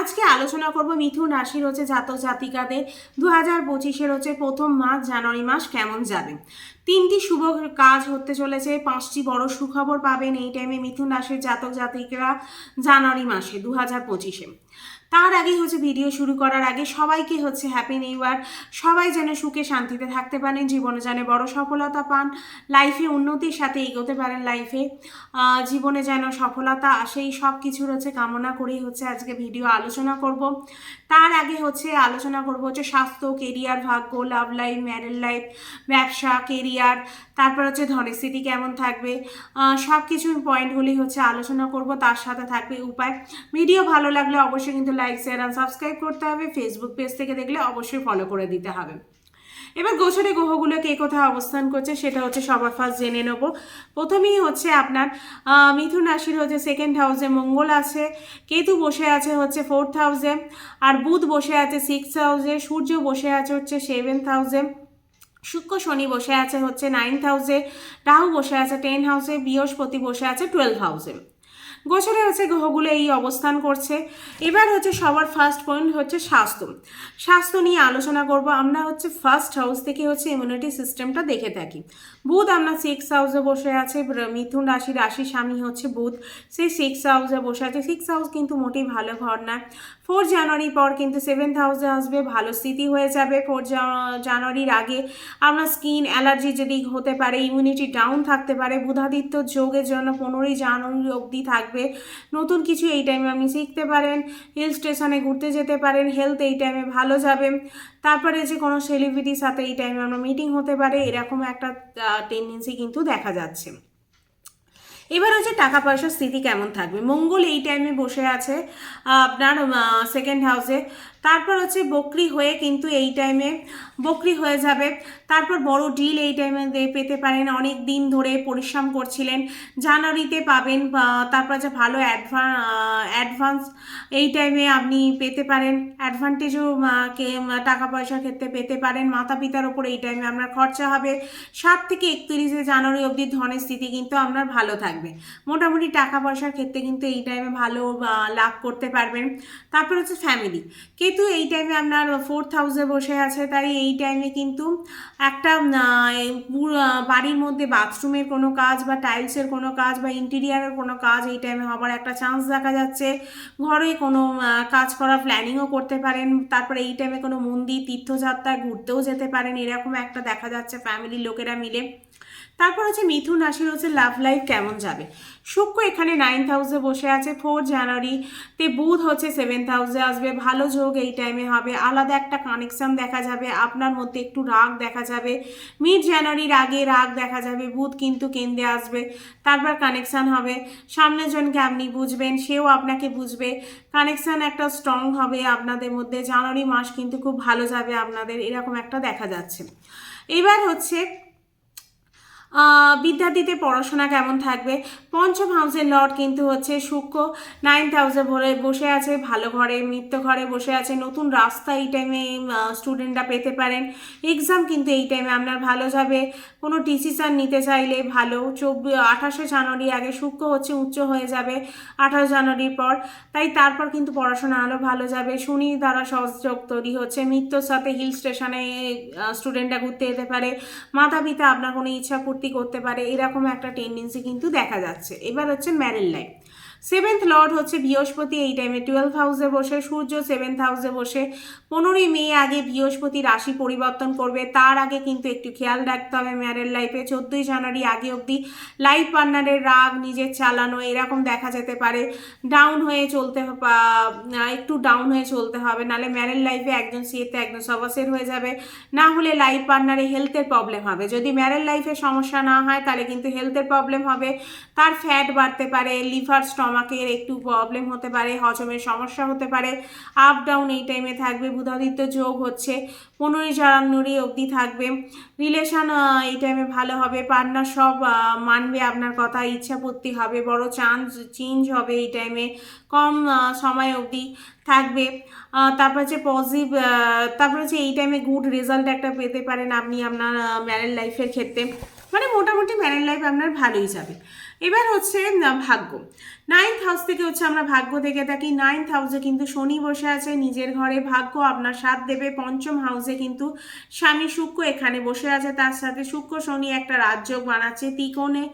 আজকে আলোচনা করব মিথুন রাশির হচ্ছে জাতক জাতিকাদের দু হাজার পঁচিশের হচ্ছে প্রথম মাস, জানুয়ারি মাস কেমন যাবে? তিনটি শুভ কাজ হতে চলেছে, পাঁচটি বড় সুখবর পাবেন এই টাইমে মিথুন রাশির জাতক জাতিকরা জানুয়ারি মাসে দু হাজার পঁচিশে। তার আগে হচ্ছে ভিডিও শুরু করার আগে সবাইকে হচ্ছে হ্যাপি নিউ ইয়ার সবাই যেন সুখে শান্তিতে থাকতে পারেন, জীবনে যেন বড় সফলতা পান লাইফে উন্নতির সাথে এগোতে পারেন লাইফে জীবনে যেন সফলতা আসে সব কিছুর হচ্ছে কামনা করেই হচ্ছে আজকে ভিডিও আলোচনা করব। তার আগে হচ্ছে আলোচনা করব হচ্ছে স্বাস্থ্য কেরিয়ার ভাগ্য লাভ লাইফ ম্যারেজ লাইফ ব্যবসা কেরিয়ার তারপর হচ্ছে ধনের স্থিতি কেমন থাকবে সব কিছুর পয়েন্টগুলি হচ্ছে আলোচনা করব, তার সাথে থাকবে উপায়। ভিডিও ভালো লাগলে অবশ্যই কিন্তু লাইক শেয়ার সাবস্ক্রাইব করতে হবে। ফেসবুক পেজ থেকে দেখলে অবশ্যই ফলো করে দিতে হবে। এবার গোচরে গ্রহগুলো কে কোথায় অবস্থান করছে সেটা হচ্ছে সবার ফার্স্ট জেনে নেব। প্রথমেই হচ্ছে আপনার মিথুন রাশির হচ্ছে সেকেন্ড হাউসে মঙ্গল আছে, কেতু বসে আছে হচ্ছে ফোর্থ হাউসে আর বুধ বসে আছে সিক্স হাউসে সূর্য বসে আছে হচ্ছে সেভেন্থ হাউসে শুক্র শনি বসে আছে হচ্ছে নাইন্থ হাউসে রাহু বসে আছে টেন হাউসে বৃহস্পতি বসে আছে টুয়েলভ হাউসে গোচরে হচ্ছে গ্রহগুলো এই অবস্থান করছে। এবার হচ্ছে সবার ফার্স্ট পয়েন্ট হচ্ছে স্বাস্থ্য। স্বাস্থ্য নিয়ে আলোচনা করব। আমরা হচ্ছে ফার্স্ট হাউস থেকে হচ্ছে ইমিউনিটি সিস্টেমটা দেখে থাকি। বুধ আমরা সিক্স হাউসে বসে আছে মিথুন রাশি রাশি স্বামী হচ্ছে বুধ। সেই সিক্স হাউসে বসে আছে। সিক্স হাউস কিন্তু মোটেই ভালো ঘর না। ফোর জানুয়ারি পর কিন্তু সেভেন্থ হাউসে আসবে, ভালো স্থিতি হয়ে যাবে ফোর জানুয়ারির আগে। আপনার স্কিন অ্যালার্জি যদি হতে পারে ইমিউনিটি ডাউন থাকতে পারে, বুধাদিত্য যোগের জন্য পনেরোই জানুয়ারি অবধি থাকবে। নতুন কিছু এই টাইমে আপনি শিখতে পারেন হিল স্টেশনে ঘুরতে যেতে পারেন হেলথ এই টাইমে ভালো যাবে। তারপরে যে কোনো সেলিব্রিটির সাথে এই টাইমে আমরা মিটিং হতে পারে, এরকম একটা টেন্ডেন্সি কিন্তু দেখা যাচ্ছে। এবার হচ্ছে টাকা পয়সার স্থিতি কেমন থাকবে? মঙ্গল এই টাইমে বসে আছে আপনার সেকেন্ড হাউসে তারপর হচ্ছে বকরি হয়ে কিন্তু এই টাইমে বকরি হয়ে যাবে। তারপর বড় ডিল এই টাইমে পেতে পারেন। অনেক দিন ধরে পরিশ্রম করছিলেন। জানুয়ারিতে পাবেন তারপর যে ভালো অ্যাডভান্স এই টাইমে আপনি পেতে পারেন। অ্যাডভান্টেজও কে টাকা পয়সার ক্ষেত্রে পেতে পারেন। মাতা পিতার ওপর এই টাইমে আপনার খরচা হবে। সাত থেকে একত্রিশে জানুয়ারি অবধি ধনের স্থিতি কিন্তু আপনার ভালো থাকবে। মোটামুটি টাকা পয়সার ক্ষেত্রে কিন্তু এই টাইমে ভালো লাভ করতে পারবেন। তারপর হচ্ছে ফ্যামিলি কিন্তু এই টাইমে আপনার ফোর্থ হাউসে বসে আছে, তাই এই টাইমে কিন্তু একটা বাড়ির মধ্যে বাথরুমের কোনো কাজ বা টাইলসের কোনো কাজ বা ইন্টেরিয়ারের কোনো কাজ এই টাইমে হবার একটা চান্স দেখা যাচ্ছে। ঘরে কোনো কাজ করার প্ল্যানিংও করতে পারেন, তারপরে এই টাইমে কোনো মন্দির, তীর্থযাত্রায় ঘুরতেও যেতে পারেন, এরকম একটা দেখা যাচ্ছে ফ্যামিলির লোকেরা মিলে। তারপর হচ্ছে মিথুন রাশির হচ্ছে লাভ লাইফ কেমন যাবে? শুক্র এখানে নাইন্থ হাউসে বসে আছে ফোর জানুয়ারিতে বুধ হচ্ছে সেভেন্থ হাউসে আসবে, ভালো যোগ এই টাইমে হবে, আলাদা একটা কানেকশন দেখা যাবে, আপনার মধ্যে একটু রাগ দেখা যাবে মিড জানুয়ারির আগে রাগ দেখা যাবে, বুধ কিন্তু কেন্দ্রে আসবে, তারপর কানেকশন হবে সামনের জনকে আপনি বুঝবেন, সেও আপনাকে বুঝবে কানেকশন একটা স্ট্রং হবে আপনাদের মধ্যে জানুয়ারি মাস কিন্তু খুব ভালো যাবে আপনাদের, এরকম একটা দেখা যাচ্ছে। এবার হচ্ছে আহ, বিদ্যার্থীদের পড়াশোনা কেমন থাকবে? পঞ্চম হাউসের লর্ড কিন্তু হচ্ছে শুক্র নাইন্থ হাউসে ভরে বসে আছে ভালো ঘরে মৃত্যু ঘরে বসে আছে। নতুন রাস্তা এই টাইমে স্টুডেন্টরা পেতে পারেন। এক্সাম কিন্তু এই টাইমে আপনার ভালো যাবে। কোনো ডিসিশন নিতে চাইলে ভালো। চব্বিশ আঠাশে জানুয়ারি আগে শুক্র হচ্ছে উচ্চ হয়ে যাবে আঠাশ জানুয়ারির পর। তাই তারপর কিন্তু পড়াশোনা আরও ভালো যাবে। শনি দ্বারা সহযোগ তৈরি হচ্ছে। মৃত্যুর সাথে হিল স্টেশনে স্টুডেন্টরা ঘুরতে যেতে পারে। মাতা পিতা আপনার কোনো ইচ্ছা পূর্তি করতে পারে এরকম একটা টেন্ডেন্সি কিন্তু দেখা যাচ্ছে। এবার হচ্ছে ম্যারেল লাইফ সেভেন্থ লর্ড হচ্ছে বৃহস্পতি, এই টাইমে টুয়েলভ হাউসে বসে, সূর্য সেভেন্থ হাউসে বসে। পনেরোই মে আগে বৃহস্পতি রাশি পরিবর্তন করবে। তার আগে কিন্তু একটু খেয়াল রাখতে হবে ম্যারেল লাইফে চোদ্দোই জানুয়ারি আগে অবধি লাইফ পার্টনারের রাগ নিজের চালানো, এরকম দেখা যেতে পারে। ডাউন হয়ে চলতে একটু ডাউন হয়ে চলতে হবে। নাহলে ম্যারেল লাইফে একজন সিয়েতে একজন সবাসের হয়ে যাবে। না হলে লাইফ পার্টনারে হেলথের প্রবলেম হবে। যদি ম্যারেল লাইফে সমস্যা না হয়, তাহলে কিন্তু হেলথের প্রবলেম হবে। তার ফ্যাট বাড়তে পারে লিভার স্টমাকের একটু প্রবলেম হতে পারে, হজমের সমস্যা হতে পারে আপ ডাউন এই টাইমে থাকবে, বুধাদিত্য যোগ হচ্ছে, পনেরোই জানুয়ারি অবধি থাকবে রিলেশান এই টাইমে ভালো হবে পার্টনার সব মানবে আপনার কথা, ইচ্ছাপত্তি হবে, বড় চান্স চেঞ্জ হবে এই টাইমে কম সময় অবধি। থাকবে। তারপর হচ্ছে পজিটিভ তারপর হচ্ছে এই টাইমে গুড রেজাল্ট একটা পেতে পারেন আপনি আপনার ম্যারেড লাইফের ক্ষেত্রে। মানে মোটামুটি ম্যারেড লাইফ আপনার ভালোই যাবে। এবার হচ্ছে ভাগ্য। নাইন্থ হাউস থেকে হচ্ছে আমরা ভাগ্য দেখে থাকি। নাইন্থ হাউসে কিন্তু শনি বসে আছে, নিজের ঘরে ভাগ্য আপনার সাথ দেবে। পঞ্চম হাউসে কিন্তু স্বামী শুক্র এখানে বসে আছে, তার সাথে শুক্র শনি একটা রাজযোগ বানাচ্ছে, তিকোণে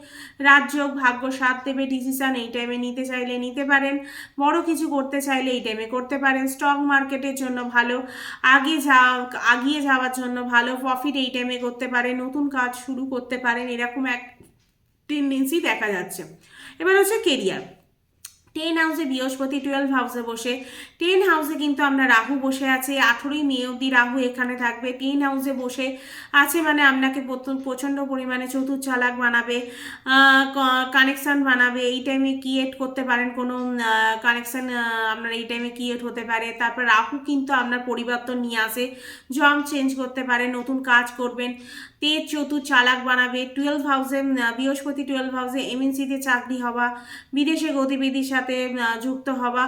রাজযোগ, ভাগ্য সাথ দেবে ডিসিশান এই টাইমে নিতে চাইলে নিতে পারেন। বড় কিছু করতে চাইলে এই টাইমে করতে পারেন। স্টক মার্কেটের জন্য ভালো আগে যা, আগিয়ে যাওয়ার জন্য ভালো প্রফিট এই টাইমে করতে পারেন, নতুন কাজ শুরু করতে পারেন, এরকম এক টেন্ডেন্সি দেখা যাচ্ছে। এবার হচ্ছে কেরিয়ার টেন হাউসে বৃহস্পতি টুয়েলভ হাউসে বসে। টেন হাউসে কিন্তু আমরা রাহু বসে আছে, আঠেরোই মে অবধি রাহু এখানে থাকবে। টেন হাউসে বসে আছে মানে আপনাকে প্রচণ্ড পরিমাণে চতুর চালাক বানাবে কানেকশান বানাবে, এই টাইমে ক্রিয়েট করতে পারেন কোনো কানেকশান আপনার এই টাইমে ক্রিয়েট হতে পারে। তারপর রাহু কিন্তু আপনার পরিবর্তন নিয়ে আসে জব চেঞ্জ করতে পারে, নতুন কাজ করবেন। তেজ চতুর চালাক বানাবে টুয়েলভ হাউসে বৃহস্পতি টুয়েলভ হাউসে এমএনসিতে চাকরি হওয়া, বিদেশে গতিবিধির সাথে যুক্ত হওয়া।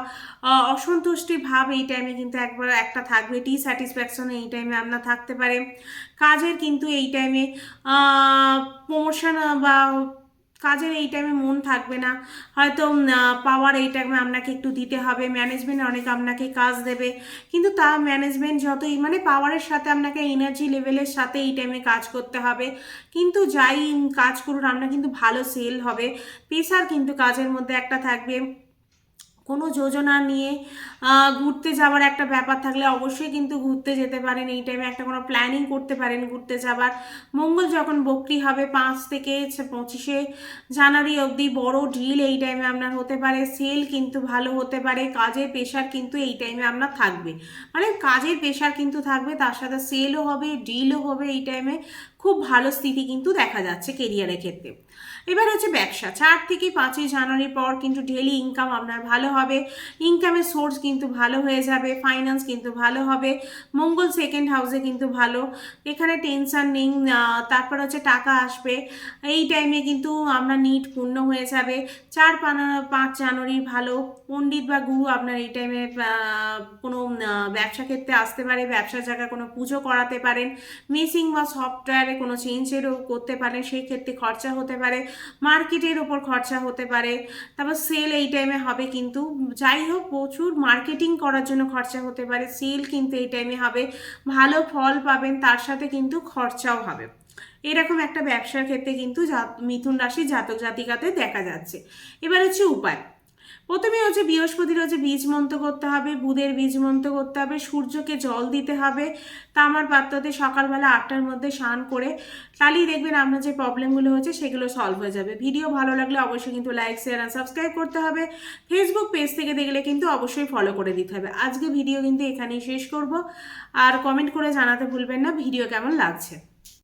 অসন্তুষ্টি ভাব এই টাইমে কিন্তু একবার একটা থাকবে টি স্যাটিসফ্যাকশন এই টাইমে আপনার থাকতে পারে। কাজের কিন্তু এই টাইমে প্রমোশন বা কাজের এই টাইমে মন থাকবে না। হয়তো পাওয়ার এই টাইমে আপনাকে একটু দিতে হবে ম্যানেজমেন্ট অনেক আপনাকে কাজ দেবে। কিন্তু তা ম্যানেজমেন্ট যতই মানে পাওয়ারের সাথে আপনাকে এনার্জি লেভেলের সাথে এই টাইমে কাজ করতে হবে। কিন্তু যাই কাজ করুন, আপনার কিন্তু ভালো সেল হবে। পেশার কিন্তু কাজের মধ্যে একটা থাকবে। কোনো যোজনা নিয়ে ঘুরতে যাওয়ার একটা ব্যাপার থাকলে অবশ্যই কিন্তু ঘুরতে যেতে পারেন। এই টাইমে একটা কোনো প্ল্যানিং করতে পারেন ঘুরতে যাবার। মঙ্গল যখন বকরি হবে পাঁচ থেকে পঁচিশে জানুয়ারি অবধি বড় ডিল এই টাইমে আপনার হতে পারে। সেল কিন্তু ভালো হতে পারে। কাজের প্রেশার কিন্তু এই টাইমে আপনার থাকবে। মানে কাজের প্রেশার কিন্তু থাকবে, তার সাথে সেলও হবে ডিলও হবে এই টাইমে খুব ভালো স্থিতি কিন্তু দেখা যাচ্ছে কেরিয়ারের ক্ষেত্রে। এবার হচ্ছে ব্যবসা। চার থেকে পাঁচই জানুয়ারির পর কিন্তু ডেলি ইনকাম আপনার ভালো হবে। ইনকামের সোর্স কিন্তু ভালো হয়ে যাবে ফাইন্যান্স কিন্তু ভালো হবে, মঙ্গল সেকেন্ড হাউসে কিন্তু ভালো। এখানে টেনশন নেই তারপর হচ্ছে টাকা আসবে। এই টাইমে কিন্তু আপনার নিট পূর্ণ হয়ে যাবে। চার পাঁচ জানুয়ারি ভালো। পণ্ডিত বা গুরু আপনার এই টাইমে কোনো ব্যবসা ক্ষেত্রে আসতে পারে, ব্যবসার জায়গায় কোনো পুজো করাতে পারেন। মেসিং বা সফটওয়্যারে কোনো চেঞ্জেরও করতে পারেন, সেই ক্ষেত্রে খরচা হতে পারে। মার্কেটের ওপর খরচা হতে পারে। তারপর সেল এই টাইমে হবে কিন্তু যাই হোক, প্রচুর মার্কেটিং করার জন্য খরচা হতে পারে। সেল কিন্তু এই টাইমে হবে। ভালো ফল পাবেন, তার সাথে কিন্তু খরচাও হবে। এরকম একটা ব্যবসার ক্ষেত্রে কিন্তু মিথুন রাশি জাতক জাতিকাতে দেখা যাচ্ছে। এবার হচ্ছে উপায়। প্রথমে হচ্ছে বৃহস্পতির হচ্ছে বীজ মন্ত্র করতে হবে, বুধের বীজ মন্ত্র করতে হবে, সূর্যকে জল দিতে হবে, তামার পাত্রতে সকালবেলা আটটার মধ্যে স্নান করে তাহলেই দেখবেন আপনার যে প্রবলেমগুলো হচ্ছে সেগুলো সলভ হয়ে যাবে। ভিডিও ভালো লাগলে অবশ্যই কিন্তু লাইক শেয়ার আর সাবস্ক্রাইব করতে হবে। ফেসবুক পেজ থেকে দেখলে কিন্তু অবশ্যই ফলো করে দিতে হবে। আজকে ভিডিও কিন্তু এখানেই শেষ করব। আর কমেন্ট করে জানাতে ভুলবেন না ভিডিও কেমন লাগছে?